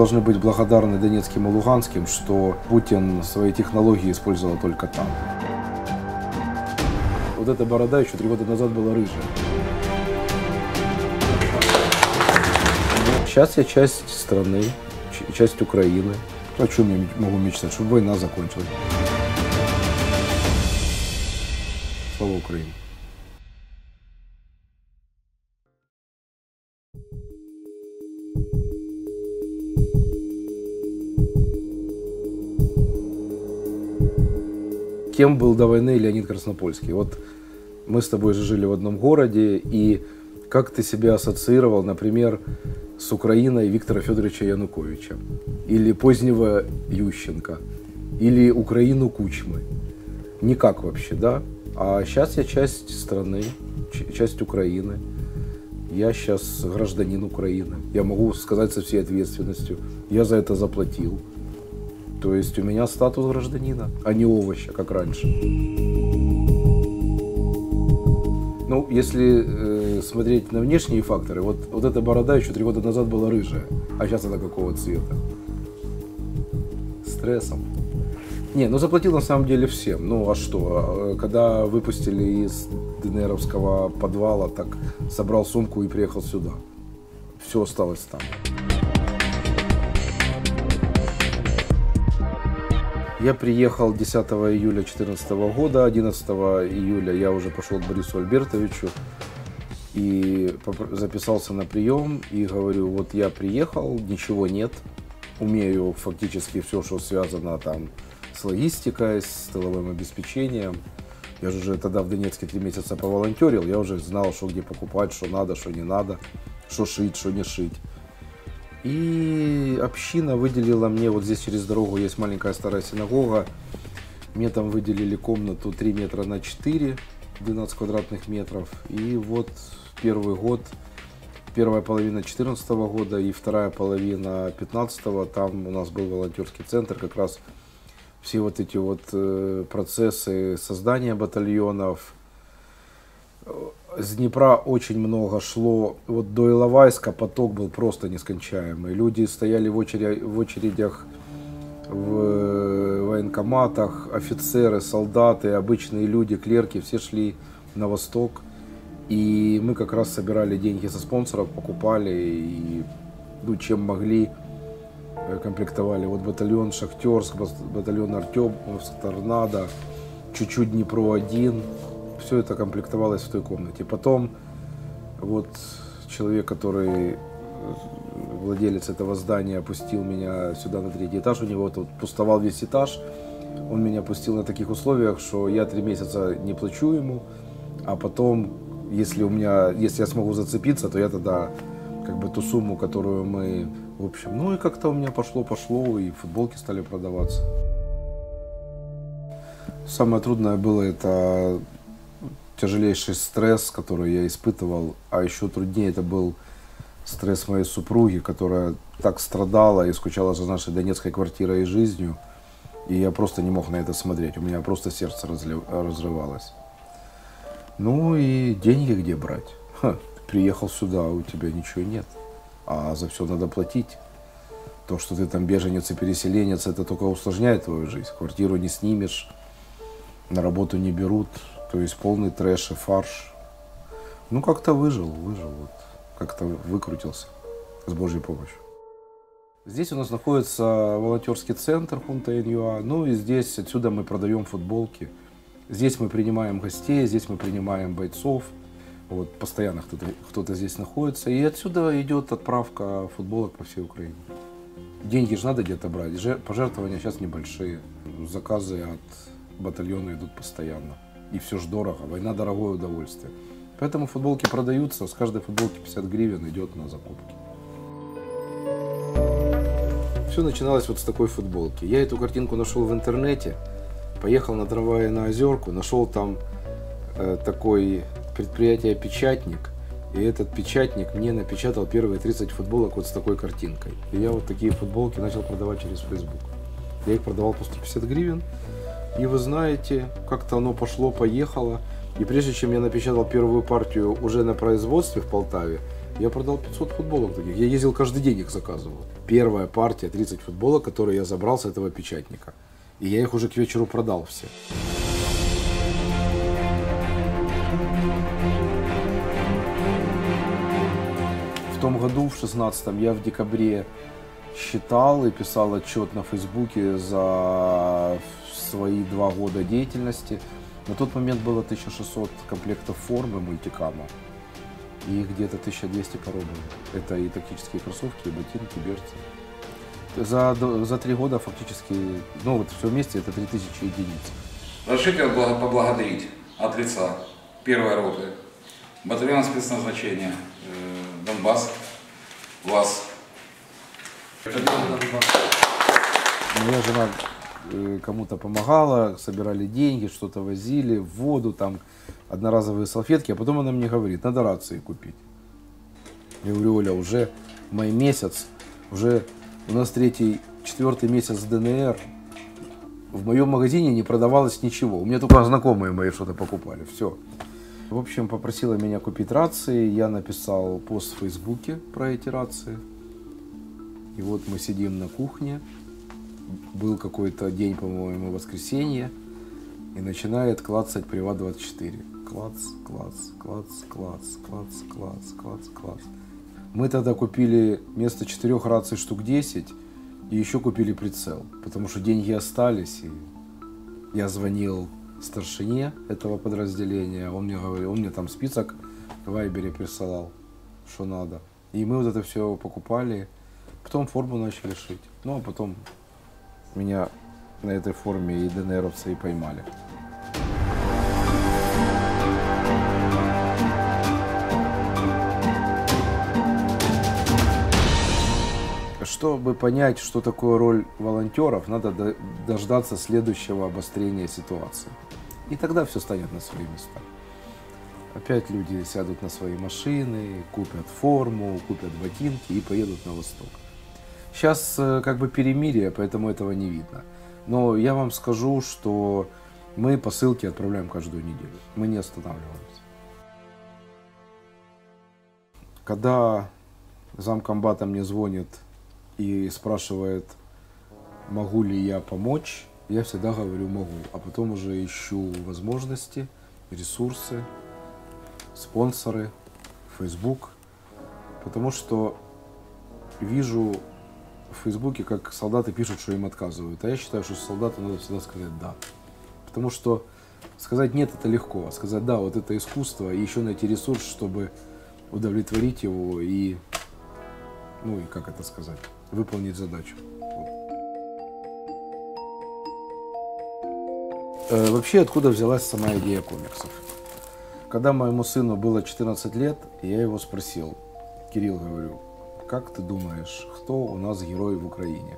должны быть благодарны Донецким и Луганским, что Путин свои технологии использовал только там. Вот эта борода еще три года назад была рыжая. Сейчас я часть страны, часть Украины. О чем я могу мечтать? Чтобы война закончилась. Слава Украине! Кем был до войны Леонид Краснопольский? Вот мы с тобой же жили в одном городе, и как ты себя ассоциировал, например, с Украиной Виктора Федоровича Януковича, или позднего Ющенко, или Украину Кучмы? Никак вообще, да? А сейчас я часть страны, часть Украины. Я сейчас гражданин Украины. Я могу сказать со всей ответственностью. Я за это заплатил. То есть у меня статус гражданина, а не овоща, как раньше. Ну, если э, смотреть на внешние факторы, вот, вот эта борода еще три года назад была рыжая, а сейчас она какого цвета? Стрессом. Не, ну заплатил на самом деле всем. Ну а что, когда выпустили из ДНРовского подвала, так собрал сумку и приехал сюда. Все осталось там. Я приехал 10 июля 2014 года, 11 июля я уже пошел к Борису Альбертовичу и записался на прием и говорю, вот я приехал, ничего нет, умею фактически все, что связано там с логистикой, с тыловым обеспечением. Я же уже тогда в Донецке три месяца поволонтерил, я уже знал, что где покупать, что надо, что не надо, что шить, что не шить. И община выделила мне, вот здесь через дорогу есть маленькая старая синагога, мне там выделили комнату 3 метра на 4, 12 квадратных метров. И вот первый год, первая половина 2014 года и вторая половина 2015, там у нас был волонтерский центр, как раз все вот эти вот э, процессы создания батальонов, с Днепра очень много шло. Вот до Иловайска поток был просто нескончаемый. Люди стояли в, очередь, в очередях в военкоматах, офицеры, солдаты, обычные люди, клерки, все шли на восток. И мы как раз собирали деньги со спонсоров, покупали и ну, чем могли комплектовали. Вот батальон Шахтерск, батальон Артемовск, Торнадо, чуть-чуть Днепро-1, все это комплектовалось в той комнате. Потом вот человек, который владелец этого здания опустил меня сюда на третий этаж, у него тут пустовал весь этаж, он меня пустил на таких условиях, что я три месяца не плачу ему, а потом, если у меня, если я смогу зацепиться, то я тогда как бы ту сумму, которую мы, в общем, ну и как-то у меня пошло-пошло, и футболки стали продаваться. Самое трудное было это тяжелейший стресс, который я испытывал, а еще труднее это был стресс моей супруги, которая так страдала и скучала за нашей донецкой квартирой и жизнью. И я просто не мог на это смотреть. У меня просто сердце разлив... разрывалось. Ну и деньги где брать? Ха, приехал сюда, а у тебя ничего нет. А за все надо платить. То, что ты там беженец и переселенец, это только усложняет твою жизнь. Квартиру не снимешь, на работу не берут. То есть полный трэш и фарш. Ну, как-то выжил, выжил. Вот. Как-то выкрутился с Божьей помощью. Здесь у нас находится волонтерский центр Хунта НЮА. Ну и здесь, отсюда мы продаем футболки. Здесь мы принимаем гостей, здесь мы принимаем бойцов. Вот, постоянно кто-то, кто-то здесь находится. И отсюда идет отправка футболок по всей Украине. Деньги же надо где-то брать. Пожертвования сейчас небольшие. Заказы от батальона идут постоянно и все же дорого. Война дорогое удовольствие. Поэтому футболки продаются, с каждой футболки 50 гривен идет на закупки. Все начиналось вот с такой футболки. Я эту картинку нашел в интернете, поехал на трамвае на Озерку, нашел там э, такой предприятие «Печатник», и этот печатник мне напечатал первые 30 футболок вот с такой картинкой. И я вот такие футболки начал продавать через Facebook. Я их продавал по 150 гривен. И вы знаете, как-то оно пошло, поехало. И прежде чем я напечатал первую партию уже на производстве в Полтаве, Я продал 500 футболок таких. Я ездил каждый день их заказывал. Первая партия 30 футболок, которые я забрал с этого печатника. И я их уже к вечеру продал все. В том году, в 16-м, я в декабре считал и писал отчет на Фейсбуке за свои два года деятельности. На тот момент было 1600 комплектов формы мультикама. И где-то 1200 по Это и тактические кроссовки, и ботинки, берцы. За, за три года фактически, ну вот все вместе это 3000 единиц. Разрешите поблагодарить от лица первой роты батальона спецназначения э, Донбасс, вас. Моя жена кому-то помогала, собирали деньги, что-то возили, воду, там, одноразовые салфетки, а потом она мне говорит, надо рации купить. Я говорю, Оля, уже май месяц, уже у нас третий, четвертый месяц ДНР, в моем магазине не продавалось ничего. У меня только знакомые мои что-то покупали. Все. В общем, попросила меня купить рации. Я написал пост в Фейсбуке про эти рации. И вот мы сидим на кухне. Был какой-то день, по-моему, воскресенье. И начинает клацать Приват-24. Клац, клац, клац, клац, клац, клац, клац, клац. Мы тогда купили вместо четырех раций штук 10 и еще купили прицел, потому что деньги остались. И я звонил старшине этого подразделения, он мне говорил, он мне там список в Вайбере присылал, что надо. И мы вот это все покупали, потом форму начали шить. Ну а потом меня на этой форме и ДНРовцы и поймали. Чтобы понять, что такое роль волонтеров, надо дождаться следующего обострения ситуации. И тогда все станет на свои места. Опять люди сядут на свои машины, купят форму, купят ботинки и поедут на восток. Сейчас э, как бы перемирие, поэтому этого не видно. Но я вам скажу, что мы посылки отправляем каждую неделю. Мы не останавливаемся. Когда замкомбата мне звонит и спрашивает, могу ли я помочь, я всегда говорю могу, а потом уже ищу возможности, ресурсы, спонсоры, Facebook, потому что вижу в Фейсбуке, как солдаты пишут, что им отказывают, а я считаю, что солдату надо всегда сказать «да». Потому что сказать «нет» это легко, а сказать «да» вот это искусство, и еще найти ресурс, чтобы удовлетворить его и, ну и как это сказать, выполнить задачу. Э, вообще, откуда взялась сама идея комиксов? Когда моему сыну было 14 лет, я его спросил, Кирилл, говорю, как ты думаешь, кто у нас герой в Украине?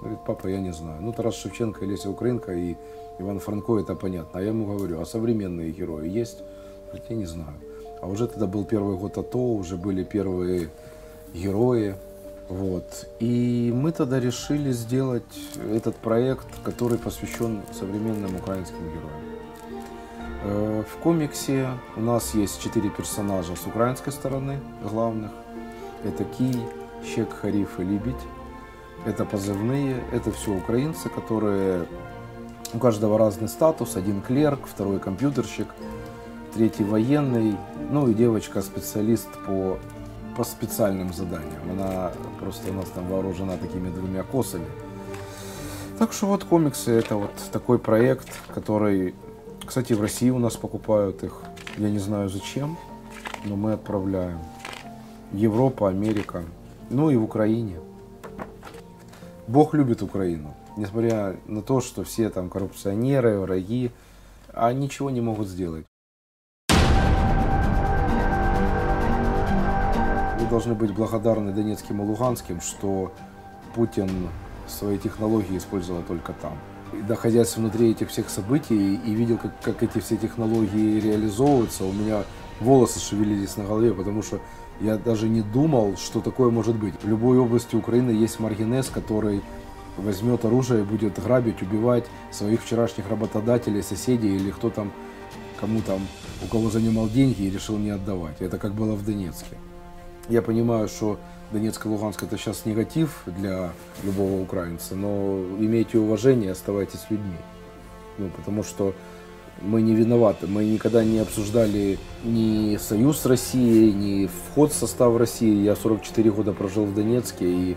Говорит, папа, я не знаю. Ну, Тарас Шевченко, Леся Украинка и Иван Франко, это понятно. А я ему говорю, а современные герои есть? Говорит, я не знаю. А уже тогда был первый год АТО, уже были первые герои. Вот. И мы тогда решили сделать этот проект, который посвящен современным украинским героям. Э, в комиксе у нас есть четыре персонажа с украинской стороны главных. Это Кий, Щек, Хариф и Либедь. Это позывные, это все украинцы, которые у каждого разный статус. Один клерк, второй компьютерщик, третий военный, ну и девочка-специалист по по специальным заданиям. Она просто у нас там вооружена такими двумя косами. Так что вот комиксы это вот такой проект, который, кстати, в России у нас покупают их. Я не знаю зачем, но мы отправляем. Европа, Америка, ну и в Украине. Бог любит Украину. Несмотря на то, что все там коррупционеры, враги, а ничего не могут сделать. должны быть благодарны Донецким и Луганским, что Путин свои технологии использовал только там. И находясь внутри этих всех событий и видел, как, как эти все технологии реализовываются, у меня волосы шевелились на голове, потому что я даже не думал, что такое может быть. В любой области Украины есть маргинез, который возьмет оружие и будет грабить, убивать своих вчерашних работодателей, соседей или кто там, кому там, у кого занимал деньги и решил не отдавать. Это как было в Донецке. Я понимаю, что Донецк и Луганск это сейчас негатив для любого украинца, но имейте уважение, оставайтесь людьми. Ну, потому что мы не виноваты. Мы никогда не обсуждали ни союз с Россией, ни вход в состав России. Я 44 года прожил в Донецке, и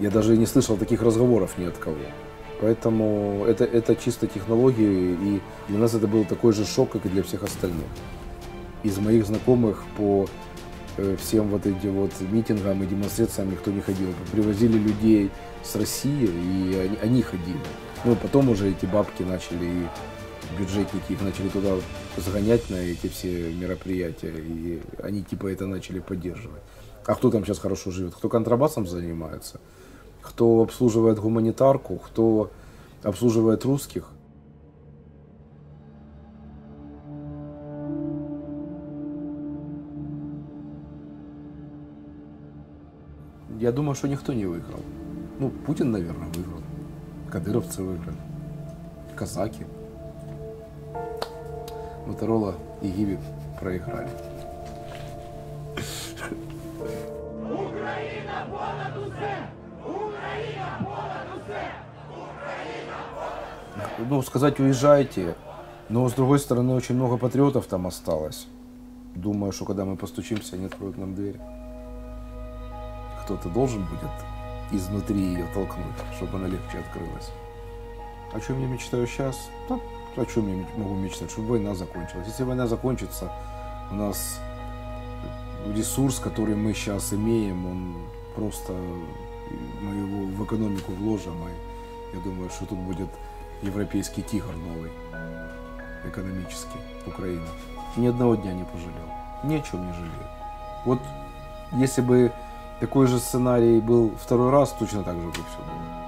я даже не слышал таких разговоров ни от кого. Поэтому это, это чисто технологии, и для нас это был такой же шок, как и для всех остальных. Из моих знакомых по э, всем вот этим вот митингам и демонстрациям никто не ходил. Привозили людей с России, и они, они ходили. Ну, потом уже эти бабки начали, и бюджетники их начали туда загонять на эти все мероприятия, и они типа это начали поддерживать. А кто там сейчас хорошо живет? Кто контрабасом занимается? Кто обслуживает гуманитарку? Кто обслуживает русских? Я думаю, что никто не выиграл. Ну, Путин, наверное, выиграл. Кадыровцы выиграли. Казаки. Моторола и Гиви проиграли. Україна понад усе! Україна понад усе! Ну, сказать уезжайте, но с другой стороны очень много патриотов там осталось. Думаю, что когда мы постучимся, они откроют нам дверь. Кто-то должен будет изнутри ее толкнуть, чтобы она легче открылась. О чем я мечтаю сейчас? Да, о чем я могу мечтать? Чтобы война закончилась. Если война закончится, у нас ресурс, который мы сейчас имеем, он просто мы его в экономику вложим, и я думаю, что тут будет европейский тигр новый, экономический, Украина. Ни одного дня не пожалел, ни о чем не жалею. Вот если бы такой же сценарий был второй раз, точно так же бы все было.